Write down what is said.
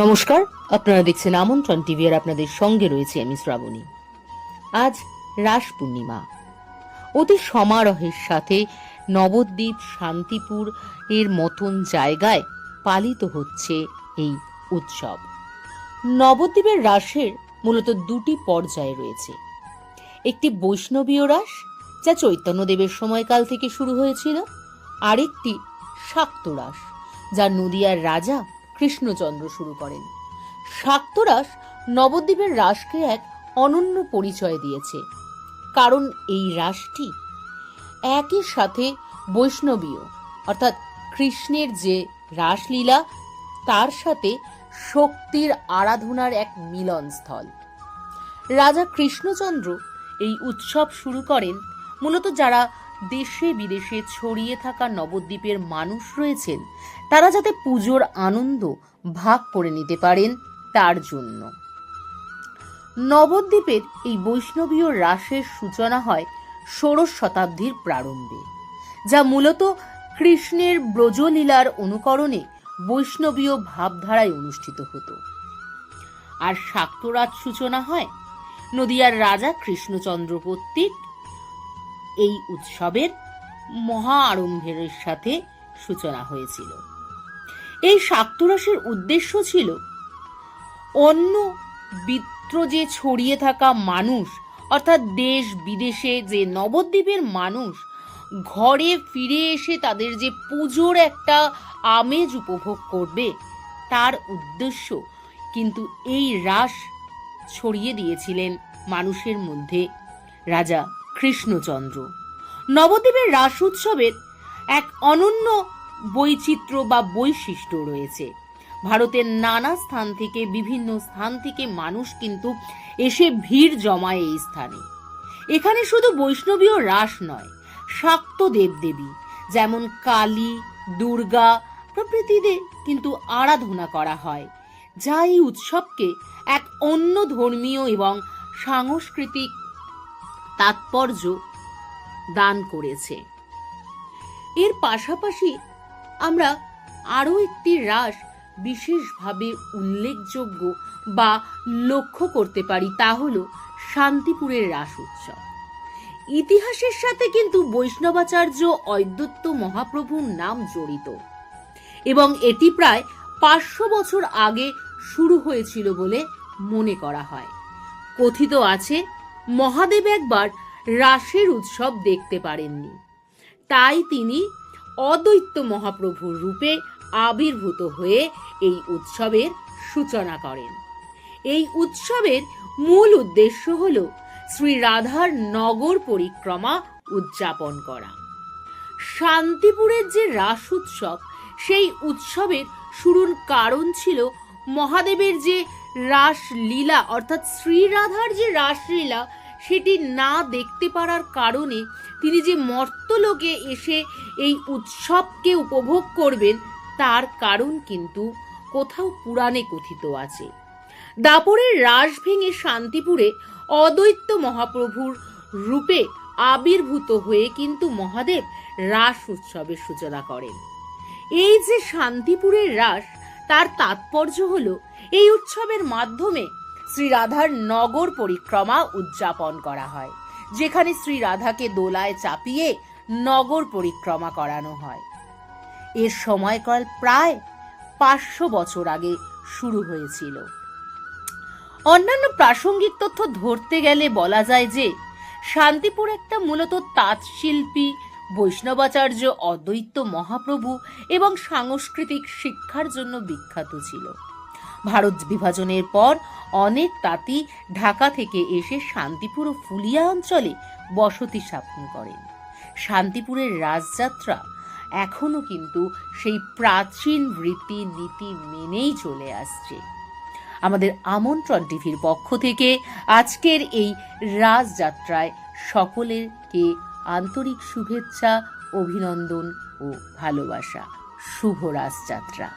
নমস্কার, আপনারা দেখছেন আমন্ত্রণ টিভি আর আপনাদের সঙ্গে রয়েছে আমি শ্রাবণী। আজ রাস পূর্ণিমা। অতি সমারোহের সাথে নবদ্বীপ শান্তিপুর এর মতন জায়গায় পালিত হচ্ছে এই উৎসব। নবদ্বীপের রাসের মূলত দুটি পর্যায় রয়েছে। একটি বৈষ্ণবীয় রাস, যা চৈতন্যদেবের সময়কাল থেকে শুরু হয়েছিল, আরেকটি শাক্ত রাস, যা নদিয়ার রাজা কৃষ্ণচন্দ্র শুরু করেন। শাক্তরাস নবদ্বীপের রাসকে এক অনন্য পরিচয় দিয়েছে। কারণ এই রাসটি একই সাথে বৈষ্ণবীয়, অর্থাৎ কৃষ্ণের যে রাসলীলা, তার সাথে শক্তির আরাধনার এক মিলনস্থল। রাজা কৃষ্ণচন্দ্র এই উৎসব শুরু করেন মূলত যারা দেশে বিদেশে ছড়িয়ে থাকা নবদ্বীপের মানুষ রয়েছেন। তারা যাতে পুজোর আনন্দ ভাগ করে নিতে পারেন, তার জন্য। নবদ্বীপের এই বৈষ্ণবীয় রাসের সূচনা হয় ষোড়শ শতাব্দীর প্রারম্ভে, যা মূলত কৃষ্ণের ব্রজলীলার অনুকরণে বৈষ্ণবীয় ভাবধারায় অনুষ্ঠিত হতো। আর শাক্তরাজ সূচনা হয় নদিয়ার রাজা কৃষ্ণচন্দ্র কর্তৃক এই উৎসবের মহা আড়ম্বরের সাথে সূচনা হয়েছিল। এই শাক্তরাসের উদ্দেশ্য ছিল অন্য বিত্র যে ছড়িয়ে থাকা মানুষ, অর্থাৎ দেশ বিদেশে যে নবদ্বীপের মানুষ, ঘরে ফিরে এসে তাদের যে পুজোর একটা আমেজ উপভোগ করবে, তার উদ্দেশ্য কিন্তু এই রাস ছড়িয়ে দিয়েছিলেন মানুষের মধ্যে। রাজা কৃষ্ণচন্দ্র। নবদ্বীপের রাস উৎসবের এক অনন্য বৈচিত্র্য বা বৈশিষ্ট্য রয়েছে। ভারতের নানা স্থান থেকে, বিভিন্ন স্থান থেকে মানুষ কিন্তু এসে ভিড় জমায় এই স্থানে। এখানে শুধু বৈষ্ণবীয় রাস নয়, শাক্ত দেবদেবী, যেমন কালী, দুর্গা প্রভৃতিদের কিন্তু আরাধনা করা হয়, যা এই উৎসবকে এক অন্য ধর্মীয় এবং সাংস্কৃতিক তাৎপর্য দান করেছে। এর পাশাপাশি আমরা আরও একটি রাস বিশেষভাবে উল্লেখযোগ্য বা লক্ষ্য করতে পারি, তা হল শান্তিপুরের রাস উৎসব। ইতিহাসের সাথে কিন্তু বৈষ্ণবাচার্য অদ্বৈত মহাপ্রভুর নাম জড়িত এবং এটি প্রায় পাঁচশো বছর আগে শুরু হয়েছিল বলে মনে করা হয়। কথিত আছে মহাদেব একবার রাসের উৎসব দেখতে পারেননি। তাই তিনি অদ্বৈত মহাপ্রভুর রূপে আবির্ভূত হয়ে এই উৎসবের সূচনা করেন। এই উৎসবের মূল উদ্দেশ্য হল শ্রী রাধার নগর পরিক্রমা উদযাপন করা। শান্তিপুরের যে রাস উৎসব, সেই উৎসবের শুরুর কারণ ছিল মহাদেবের যে রাসলীলা, অর্থাৎ শ্রীরাধার যে রাসলীলা, সেটি না দেখতে পারার কারণে তিনি যে মর্তলোকে এসে এই উৎসবকে উপভোগ করবেন, তার কারণ কিন্তু কোথাও পুরাণে কথিত আছে। দাপরের রাস ভেঙে শান্তিপুরে অদ্বৈত মহাপ্রভুর রূপে আবির্ভূত হয়ে কিন্তু মহাদেব রাস উৎসবের সূচনা করেন। এই যে শান্তিপুরের রাস তার তাৎপর্য হল, এই উৎসবের মাধ্যমে শ্রী রাধার নগর পরিক্রমা উদযাপন করা হয়, যেখানে শ্রী রাধাকে দোলায় চাপিয়ে নগর পরিক্রমা করানো হয়। এর সময়কাল প্রায় পাঁচশো বছর আগে শুরু হয়েছিল। অন্যান্য প্রাসঙ্গিক তথ্য ধরতে গেলে বলা যায় যে, শান্তিপুর একটা মূলত তাঁতশিল্পী বৈষ্ণবাচার্য অদ্বৈত মহাপ্রভু এবং সাংস্কৃতিক শিক্ষার জন্য বিখ্যাত ছিল। ভারত বিভাজনের পর অনেক তাঁতি ঢাকা থেকে এসে শান্তিপুর ও ফুলিয়া অঞ্চলে বসতি স্থাপন করেন। শান্তিপুরের রাজযাত্রা এখনও কিন্তু সেই প্রাচীন রীতি নীতি মেনেই চলে আসছে। আমাদের আমন্ত্রণ টিভির পক্ষ থেকে আজকের এই রাজযাত্রায় সকলেরকে আন্তরিক শুভেচ্ছা অভিনন্দন ও ভালোবাসা। শুভ রাজযাত্রা।